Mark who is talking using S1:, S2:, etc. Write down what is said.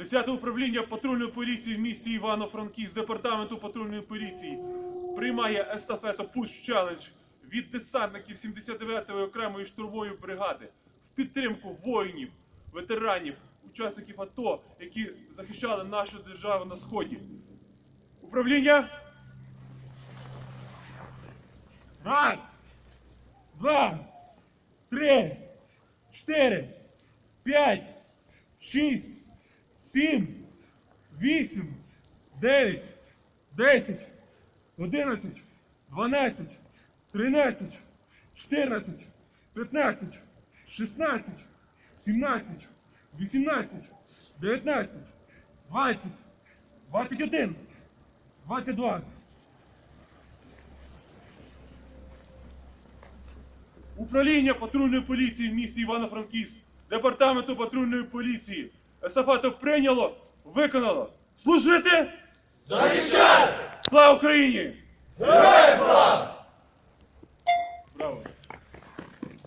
S1: 10 управління патрульної поліції в місті Івано-Франківськ департаменту патрульної поліції приймає естафету Push Challenge від десантників 79-ї окремої штурмової бригади в підтримку воїнів, ветеранів, учасників АТО, які захищали нашу державу на сході. Управління. Раз, два, три, чотири, п'ять, шість, сім, вісім, дев'ять, десять, одинадцять, дванадцять, тринадцять, чотирнадцять, п'ятнадцять, шістнадцять, сімнадцять, вісімнадцять, дев'ятнадцять, двадцять, двадцять один, двадцять два. Управління патрульної поліції в місті Івано-Франківськ, департаменту патрульної поліції. Есафату прийняло, виконало. Служити!
S2: Захищати!
S1: Слава Україні!
S2: Героям слава! Браво!